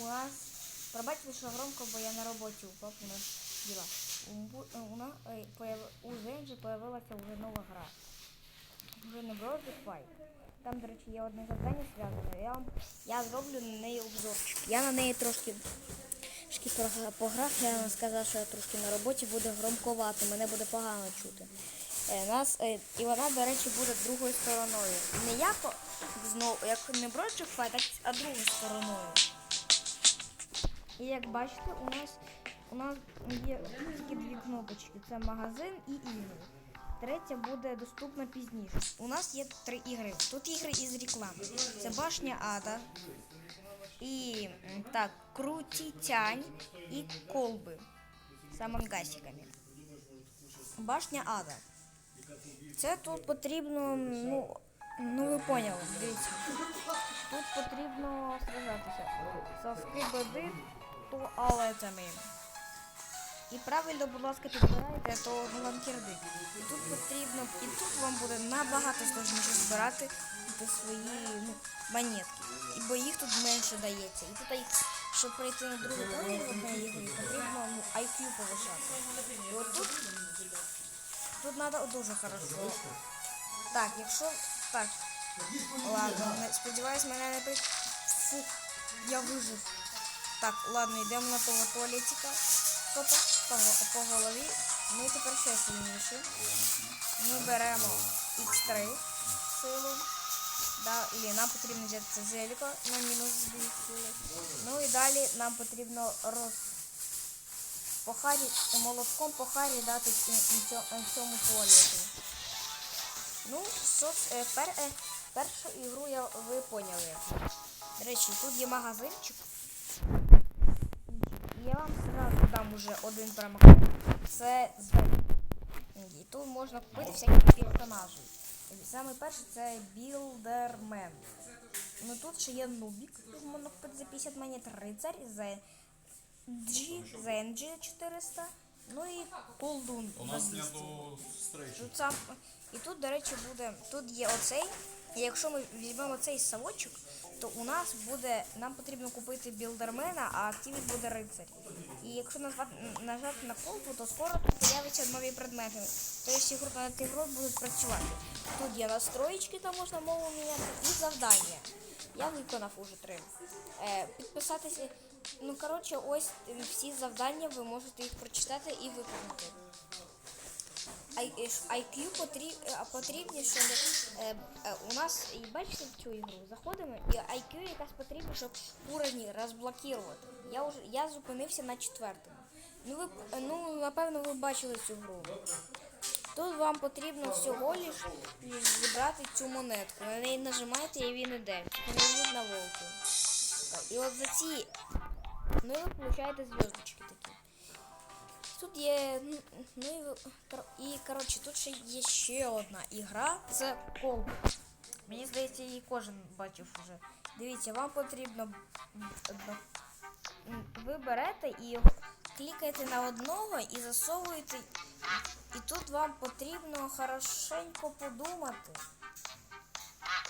у нас. Пробачте, що громко, бо я на роботі у папу у нас діла. У, е, у, на, е, у Зенджі появилася вже нова гра. Вже не Browser Fight. Там, до речі, є одне завдання зв'язане. Я, я зроблю на неї обзорчик. Я на неї трошки пограв, я вам сказав, що я трошки на роботі буде громковато, мене буде погано чути. Е, нас, і вона, до речі, буде другою стороною. Не як о- знов, як не Fight, так, а другою стороною. І як бачите, у нас у нас є тільки дві кнопочки: це магазин і ігри. Третя буде доступна пізніше. У нас є три ігри. Тут ігри із реклами. Це башня Ада. І так, круті тянь і колби з амангасиками. Башня Ада. Це тут потрібно, ну, ну ви поняли, дивіться. Тут потрібно сражатися. Соски беди туалетами. І правильно, будь ласка, підбирайте, то кірди. І тут потрібно, і тут вам буде набагато сложніше збирати свої ну, монетки. І бо їх тут менше дається. І тут щоб пройти на другу полі в одній ігрі, потрібно ну, IQ повишати. І от тут, тут треба дуже хорошо. Так, якщо. Так. Ладно, сподіваюсь, мене не при... Фух, я вижив. Так, ладно, йдемо на того туалетика. Хопа, по, по голові. Ми тепер ще сильніші. Ми беремо X3 силу. Далі нам потрібно взяти це зелько на мінус 2 сили. Ну і далі нам потрібно роз... по харі, молотком по харі дати цьому туалету. Ну, соц, е, пер, е, першу ігру я, ви поняли. До речі, тут є магазинчик. Я вам сразу дам уже один промокод. Це з І тут можна купити всякі персонажі. Саме перший це Білдермен. Ну тут ще є Нубік, тут можна купити за 50 монет рицарь, Зенджі, Зенджі 400, ну і Колдун. У нас 200. нету сам, і тут, до речі, буде. Тут є оцей. І якщо ми візьмемо цей совочок, то у нас буде. Нам потрібно купити білдермена, а активіт буде рицарь. І якщо назвати, нажати на колбу, то скоро тут появляться нові предмети. Тобто ігру над ігрою будуть працювати. Тут є настроєчки, там можна мову міняти, і завдання. Я виконав уже три. Е, підписатися. Ну, коротше, ось всі завдання, ви можете їх прочитати і виконати. Ай- е, IQ е, потрібні, щоб е, у нас, і бачите цю ігру, заходимо, і IQ якась потрібна, щоб уровні розблокувати. Я вже я зупинився на четвертому. Ну ви ну напевно ви бачили цю гру. Тут вам потрібно всього лиш зібрати цю монетку. На неї нажимаєте і він іде. Перейдіть на волку. І от за ці. Ну і ви получаєте зв'язочки такі. Тут є. ну, Ну і, коротше, тут ще є ще одна ігра. Це кол. Мені здається, її кожен бачив вже. Дивіться, вам потрібно. Ви берете і клікаєте на одного і засовуєте. І тут вам потрібно хорошенько подумати.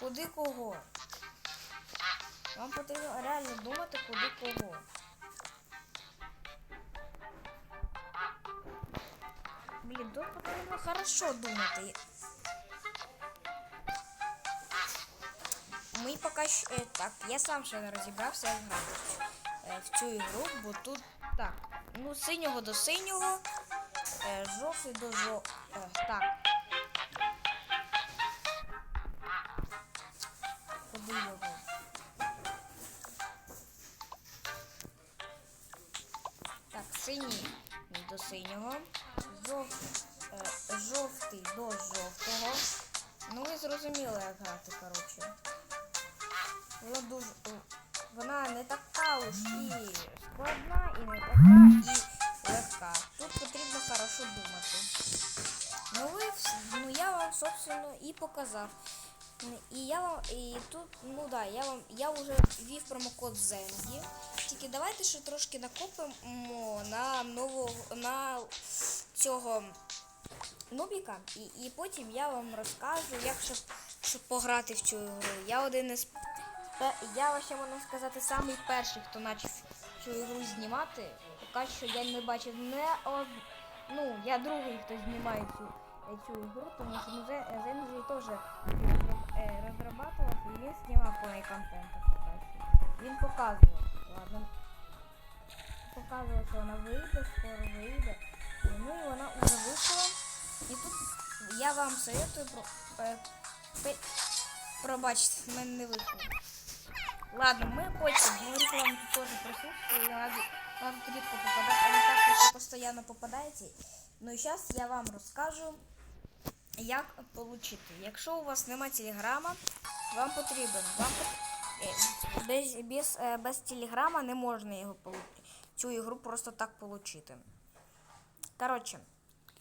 Куди кого. Вам потрібно реально думати, куди кого. Блін, тут потрібно хорошо думати. Ми поки що. Е, так, я сам ще не розібрався грати е, в цю ігру, бо тут так. Ну, синього до синього, е, жовтий до. Е, так. Куди його? Так, синій до синього, жов, жовтий до жовтого. Ну ви зрозуміли, як грати, коротше. Вона дуже. Вона не така уж і складна, і не така, і легка. Тут потрібно хорошо думати. Ну ви ну я вам, собственно, і показав. І я вам, і тут, ну да, я вам, я вже ввів промокод Зенді. Тільки давайте ще трошки накопимо на нового, на цього Нубіка, і, і потім я вам розкажу, як щоб, щоб пограти в цю ігру. Я один із я вообще можна сказати самий перший, хто почав цю ігру знімати. Поки що я не бачив не од... Ну, я другий, хто знімає цю, е, цю ігру, тому що ну, Зензі теж е, розрабатував і він знімав повний контент. поки. Він показував. Ладно. Показував, що вона вийде, скоро вийде. Ну і вона вже вийшла. І тут я вам советую про, е, пробачте, в мене не вийшло. Ладно. Говорит, вам тут тоже присутствую. Вам тут редко попадает. А вы так постоянно попадаете. Ну і зараз я вам розкажу, як получити. Якщо у вас нема телеграма, вам потрібен. Вам е, без, без, е, без телеграма не можна його получити. Цю ігру просто так получити. Коротше,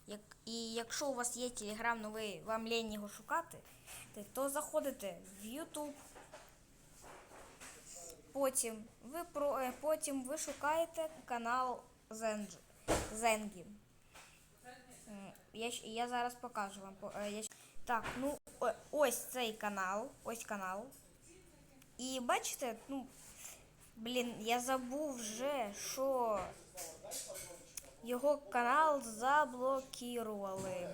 як, і якщо у вас є телеграм, ну ви вам лінь його шукати, то заходите в YouTube. Потім ви про е, потім ви шукаєте канал Зенджі. Зенгі. Я, я зараз покажу вам. е, Я, так, ну ось цей канал. Ось канал. І бачите, ну, блін, я забув вже, що його канал заблокували.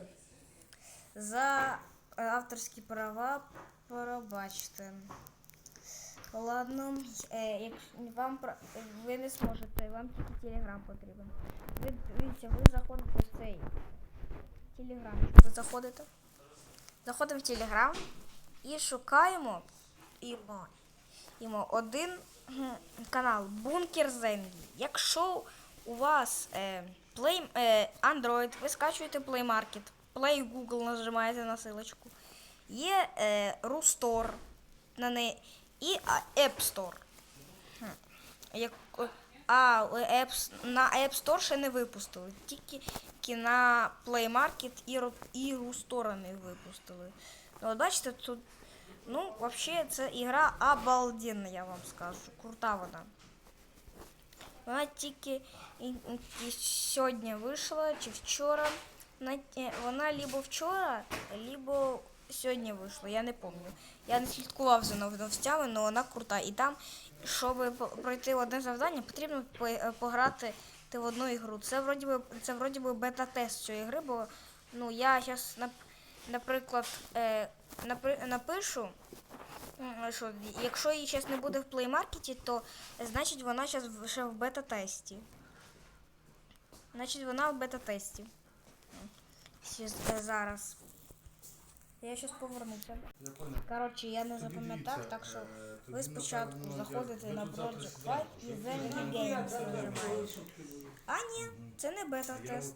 За авторські права пробачте. Ладно, е, якщо вам ви не зможете, вам тільки телеграм потрібен. Ви дивіться, ви заходите в цей телеграм. Ви заходите. Заходимо в телеграм і шукаємо імо, імо один канал Бункер Зенгі. Якщо у вас е, Play, е, Android, ви скачуєте Play Market, Play Google нажимаєте на силочку. Є е, Rustore на неї і App Store. Як, а App, на App Store ще не випустили. Тільки, на Play Market і, і Rustore не випустили. Ну, от бачите, тут, ну, взагалі, це ігра обалденна, я вам скажу. Крута вона. Вона тільки сьогодні вийшла, чи вчора. Вона, е, либо вчора, либо сьогодні вийшла, я не пам'ятаю. Я не слідкував за нов- новостями, але вона крута. І там, щоб пройти одне завдання, потрібно е, пограти ти в одну ігру. Це вроді би, це вроді би бета-тест цієї гри, бо ну, я зараз, наприклад, е, напишу. Що, якщо її зараз не буде в плеймаркеті, то значить вона зараз ще в бета-тесті. Значить вона в бета-тесті. Е, Зараз. Я зараз повернуся. Коротше, я не запам'ятав, так що е, ви спочатку заходите на Project. 5 і Zenny Games нажимаєте. А ні, це не бета-тест.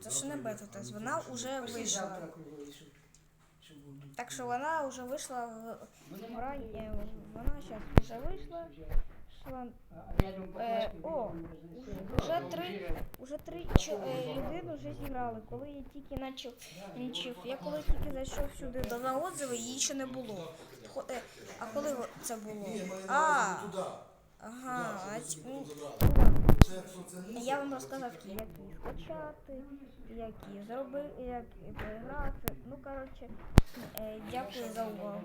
Це ще не бета-тест. Вона ну, вже вийшла. Так що вона вже вийшла в е, Вона зараз вже вийшла. Шла Е, о, вже три, вже три е, людини вже зіграли. Коли я тільки начав, начав, я коли тільки зайшов сюди до на отзиви, її ще не було. Е, А коли це було? А, ага, а Я вам розказав, як її скачати, як зробити, як її поіграти. Ну, коротше, е, дякую за увагу.